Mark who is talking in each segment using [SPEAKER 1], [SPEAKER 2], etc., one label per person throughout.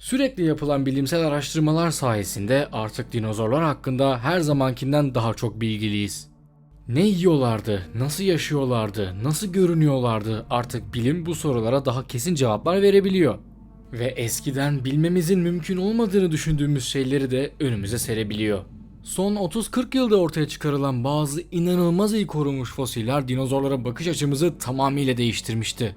[SPEAKER 1] Sürekli yapılan bilimsel araştırmalar sayesinde artık dinozorlar hakkında her zamankinden daha çok bilgiliyiz. Ne yiyorlardı, nasıl yaşıyorlardı, nasıl görünüyorlardı artık bilim bu sorulara daha kesin cevaplar verebiliyor. Ve eskiden bilmemizin mümkün olmadığını düşündüğümüz şeyleri de önümüze serebiliyor. Son 30-40 yılda ortaya çıkarılan bazı inanılmaz iyi korunmuş fosiller dinozorlara bakış açımızı tamamıyla değiştirmişti.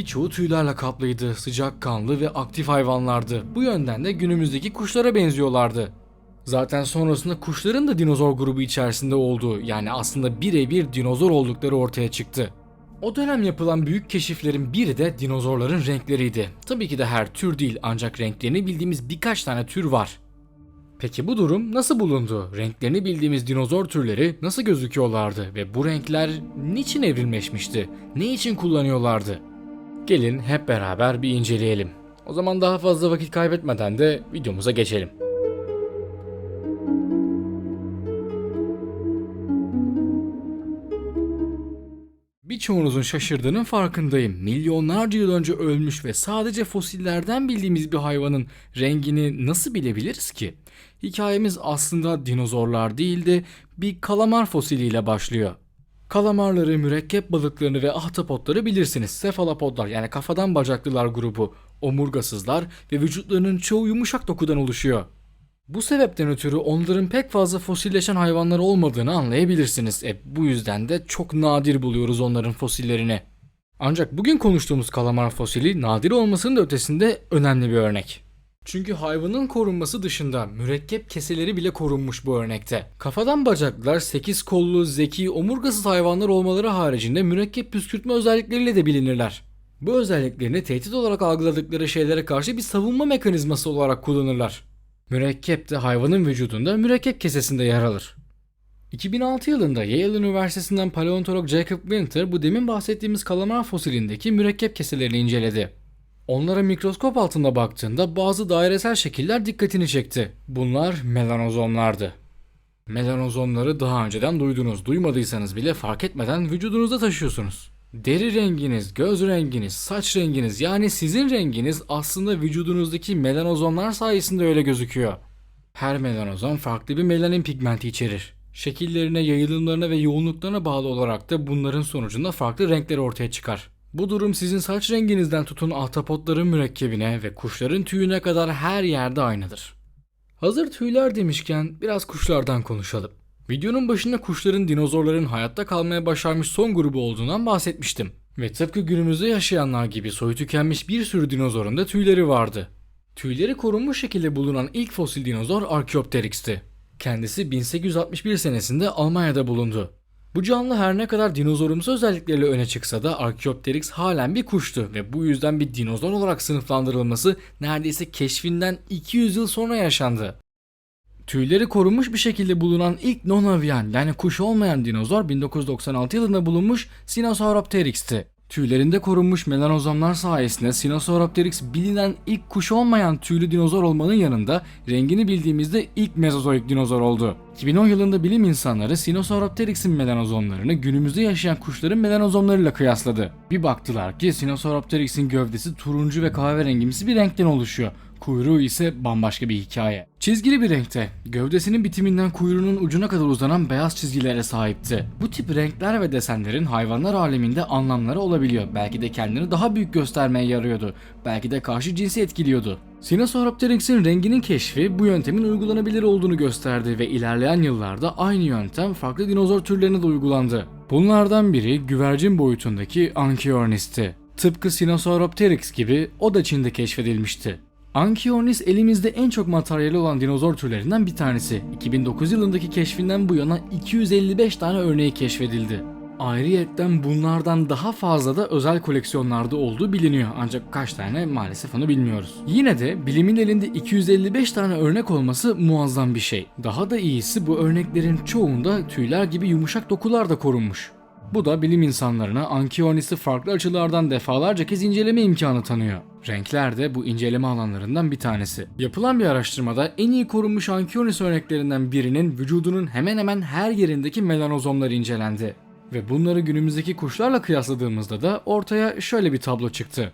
[SPEAKER 1] Birçoğu tüylerle kaplıydı, sıcakkanlı ve aktif hayvanlardı. Bu yönden de günümüzdeki kuşlara benziyorlardı. Zaten sonrasında kuşların da dinozor grubu içerisinde olduğu yani aslında birebir dinozor oldukları ortaya çıktı. O dönem yapılan büyük keşiflerin biri de dinozorların renkleriydi. Tabii ki de her tür değil ancak renklerini bildiğimiz birkaç tane tür var. Peki bu durum nasıl bulundu? Renklerini bildiğimiz dinozor türleri nasıl gözüküyorlardı ve bu renkler niçin evrimleşmişti? Ne için kullanıyorlardı? Gelin hep beraber bir inceleyelim. O zaman daha fazla vakit kaybetmeden de videomuza geçelim. Birçoğunuzun şaşırdığının farkındayım. Milyonlarca yıl önce ölmüş ve sadece fosillerden bildiğimiz bir hayvanın rengini nasıl bilebiliriz ki? Hikayemiz aslında dinozorlar değil de bir kalamar fosiliyle başlıyor. Kalamarları, mürekkep balıklarını ve ahtapotları bilirsiniz. Sefalopodlar yani kafadan bacaklılar grubu, omurgasızlar ve vücutlarının çoğu yumuşak dokudan oluşuyor. Bu sebepten ötürü onların pek fazla fosilleşen hayvanlar olmadığını anlayabilirsiniz. E, bu yüzden de çok nadir buluyoruz onların fosillerini. Ancak bugün konuştuğumuz kalamar fosili nadir olmasının da ötesinde önemli bir örnek. Çünkü hayvanın korunması dışında mürekkep keseleri bile korunmuş bu örnekte. Kafadan bacaklılar 8 kollu, zeki, omurgasız hayvanlar olmaları haricinde mürekkep püskürtme özellikleriyle de bilinirler. Bu özelliklerini tehdit olarak algıladıkları şeylere karşı bir savunma mekanizması olarak kullanırlar. Mürekkep de hayvanın vücudunda mürekkep kesesinde yer alır. 2006 yılında Yale Üniversitesi'nden paleontolog Jacob Winter bu demin bahsettiğimiz kalamar fosilindeki mürekkep keselerini inceledi. Onlara mikroskop altında baktığında bazı dairesel şekiller dikkatini çekti. Bunlar melanozomlardı. Melanozomları daha önceden duydunuz. Duymadıysanız bile fark etmeden vücudunuzda taşıyorsunuz. Deri renginiz, göz renginiz, saç renginiz yani sizin renginiz aslında vücudunuzdaki melanozomlar sayesinde öyle gözüküyor. Her melanozom farklı bir melanin pigmenti içerir. Şekillerine, yayılımlarına ve yoğunluklarına bağlı olarak da bunların sonucunda farklı renkler ortaya çıkar. Bu durum sizin saç renginizden tutun ahtapotların mürekkebine ve kuşların tüyüne kadar her yerde aynıdır. Hazır tüyler demişken biraz kuşlardan konuşalım. Videonun başında kuşların dinozorların hayatta kalmaya başarmış son grubu olduğundan bahsetmiştim. Ve tıpkı günümüzde yaşayanlar gibi soyu tükenmiş bir sürü dinozorun da tüyleri vardı. Tüyleri korunmuş şekilde bulunan ilk fosil dinozor Archaeopteryx'ti. Kendisi 1861 senesinde Almanya'da bulundu. Bu canlı her ne kadar dinozorumsu özellikleriyle öne çıksa da Archaeopteryx halen bir kuştu ve bu yüzden bir dinozor olarak sınıflandırılması neredeyse keşfinden 200 yıl sonra yaşandı. Tüyleri korunmuş bir şekilde bulunan ilk non-avian yani kuş olmayan dinozor 1996 yılında bulunmuş Sinosauropteryx'ti. Tüylerinde korunmuş melanozomlar sayesinde Sinosauropteryx bilinen ilk kuş olmayan tüylü dinozor olmanın yanında rengini bildiğimizde ilk mezozoik dinozor oldu. 2010 yılında bilim insanları Sinosauropteryx'in melanozomlarını günümüzde yaşayan kuşların melanozomlarıyla kıyasladı. Bir baktılar ki Sinosauropteryx'in gövdesi turuncu ve kahverengimsi bir renkten oluşuyor. Kuyruğu ise bambaşka bir hikaye. Çizgili bir renkte, gövdesinin bitiminden kuyruğunun ucuna kadar uzanan beyaz çizgilere sahipti. Bu tip renkler ve desenlerin hayvanlar aleminde anlamları olabiliyor. Belki de kendini daha büyük göstermeye yarıyordu. Belki de karşı cinsi etkiliyordu. Sinosauropteryx'in renginin keşfi bu yöntemin uygulanabilir olduğunu gösterdi ve ilerleyen yıllarda aynı yöntem farklı dinozor türlerine de uygulandı. Bunlardan biri güvercin boyutundaki Anchiornis'ti. Tıpkı Sinosauropteryx gibi o da Çin'de keşfedilmişti. Anchiornis elimizde en çok materyali olan dinozor türlerinden bir tanesi. 2009 yılındaki keşfinden bu yana 255 tane örneği keşfedildi. Ayrıyetten bunlardan daha fazla da özel koleksiyonlarda olduğu biliniyor ancak kaç tane maalesef onu bilmiyoruz. Yine de bilimin elinde 255 tane örnek olması muazzam bir şey. Daha da iyisi bu örneklerin çoğunda tüyler gibi yumuşak dokular da korunmuş. Bu da bilim insanlarına Anchiornis'i farklı açılardan defalarca kez inceleme imkanı tanıyor. Renkler de bu inceleme alanlarından bir tanesi. Yapılan bir araştırmada en iyi korunmuş Anchiornis örneklerinden birinin vücudunun hemen hemen her yerindeki melanozomları incelendi. Ve bunları günümüzdeki kuşlarla kıyasladığımızda da ortaya şöyle bir tablo çıktı.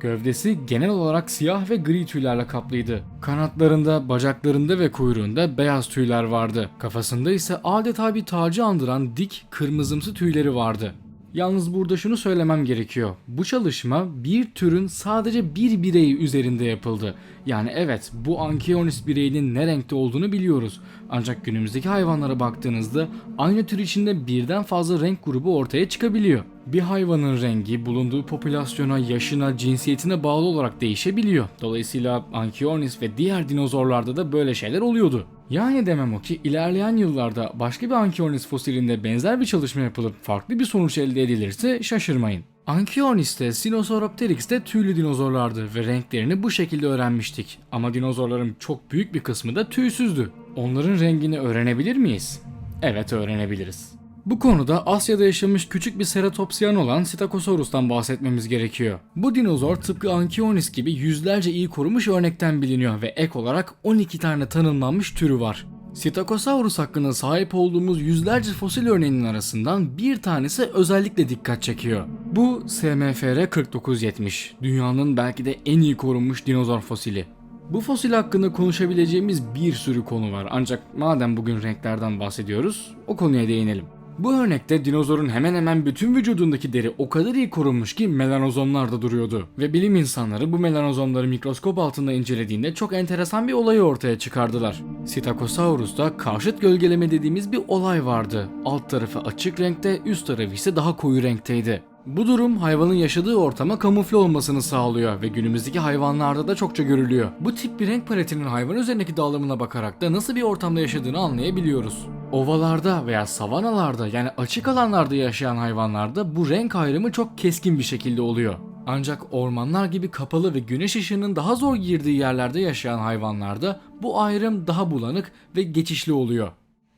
[SPEAKER 1] Gövdesi genel olarak siyah ve gri tüylerle kaplıydı. Kanatlarında, bacaklarında ve kuyruğunda beyaz tüyler vardı. Kafasında ise adeta bir tacı andıran dik kırmızımsı tüyleri vardı. Yalnız burada şunu söylemem gerekiyor. Bu çalışma bir türün sadece bir bireyi üzerinde yapıldı. Yani evet bu Anchiornis bireyinin ne renkte olduğunu biliyoruz. Ancak günümüzdeki hayvanlara baktığınızda aynı tür içinde birden fazla renk grubu ortaya çıkabiliyor. Bir hayvanın rengi bulunduğu popülasyona, yaşına, cinsiyetine bağlı olarak değişebiliyor. Dolayısıyla Anchiornis ve diğer dinozorlarda da böyle şeyler oluyordu. Yani demem o ki ilerleyen yıllarda başka bir Anchiornis fosilinde benzer bir çalışma yapılıp farklı bir sonuç elde edilirse şaşırmayın. Anchiornis de Sinosauropteryx de tüylü dinozorlardı ve renklerini bu şekilde öğrenmiştik. Ama dinozorların çok büyük bir kısmı da tüysüzdü. Onların rengini öğrenebilir miyiz? Evet öğrenebiliriz. Bu konuda Asya'da yaşamış küçük bir ceratopsiyan olan Psittacosaurus'tan bahsetmemiz gerekiyor. Bu dinozor tıpkı Anchiornis gibi yüzlerce iyi korunmuş örnekten biliniyor ve ek olarak 12 tane tanımlanmış türü var. Psittacosaurus hakkında sahip olduğumuz yüzlerce fosil örneğinin arasından bir tanesi özellikle dikkat çekiyor. Bu SMFR 4970, dünyanın belki de en iyi korunmuş dinozor fosili. Bu fosil hakkında konuşabileceğimiz bir sürü konu var ancak madem bugün renklerden bahsediyoruz o konuya değinelim. Bu örnekte dinozorun hemen hemen bütün vücudundaki deri o kadar iyi korunmuş ki melanozomlar da duruyordu. Ve bilim insanları bu melanozomları mikroskop altında incelediğinde çok enteresan bir olayı ortaya çıkardılar. Psittacosaurus'ta karşıt gölgeleme dediğimiz bir olay vardı. Alt tarafı açık renkte, üst tarafı ise daha koyu renkteydi. Bu durum hayvanın yaşadığı ortama kamufle olmasını sağlıyor ve günümüzdeki hayvanlarda da çokça görülüyor. Bu tip bir renk paletinin hayvan üzerindeki dağılımına bakarak da nasıl bir ortamda yaşadığını anlayabiliyoruz. Ovalarda veya savanalarda yani açık alanlarda yaşayan hayvanlarda bu renk ayrımı çok keskin bir şekilde oluyor. Ancak ormanlar gibi kapalı ve güneş ışığının daha zor girdiği yerlerde yaşayan hayvanlarda bu ayrım daha bulanık ve geçişli oluyor.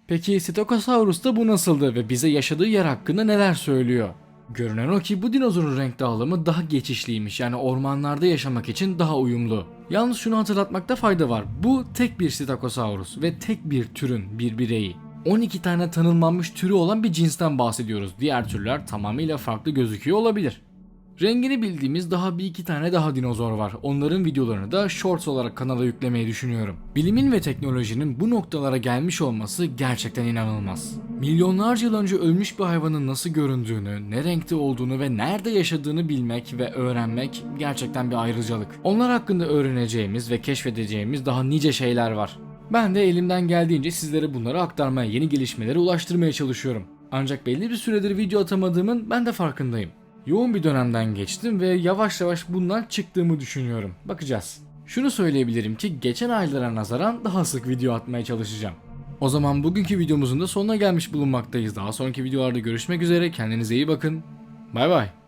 [SPEAKER 1] Peki Psittacosaurus'ta bu nasıldı ve bize yaşadığı yer hakkında neler söylüyor? Görünen o ki bu dinozorun renk dağılımı daha geçişliymiş yani ormanlarda yaşamak için daha uyumlu. Yalnız şunu hatırlatmakta fayda var. Bu tek bir Psittacosaurus ve tek bir türün bir bireyi. 12 tane tanımlanmış türü olan bir cinsten bahsediyoruz. Diğer türler tamamıyla farklı gözüküyor olabilir. Rengini bildiğimiz daha bir iki tane daha dinozor var. Onların videolarını da shorts olarak kanala yüklemeyi düşünüyorum. Bilimin ve teknolojinin bu noktalara gelmiş olması gerçekten inanılmaz. Milyonlarca yıl önce ölmüş bir hayvanın nasıl göründüğünü, ne renkte olduğunu ve nerede yaşadığını bilmek ve öğrenmek gerçekten bir ayrıcalık. Onlar hakkında öğreneceğimiz ve keşfedeceğimiz daha nice şeyler var. Ben de elimden geldiğince sizlere bunları aktarmaya, yeni gelişmelere ulaştırmaya çalışıyorum. Ancak belli bir süredir video atamadığımın ben de farkındayım. Yoğun bir dönemden geçtim ve yavaş yavaş bundan çıktığımı düşünüyorum. Bakacağız. Şunu söyleyebilirim ki geçen aylara nazaran daha sık video atmaya çalışacağım. O zaman bugünkü videomuzun da sonuna gelmiş bulunmaktayız. Daha sonraki videolarda görüşmek üzere. Kendinize iyi bakın. Bay bay.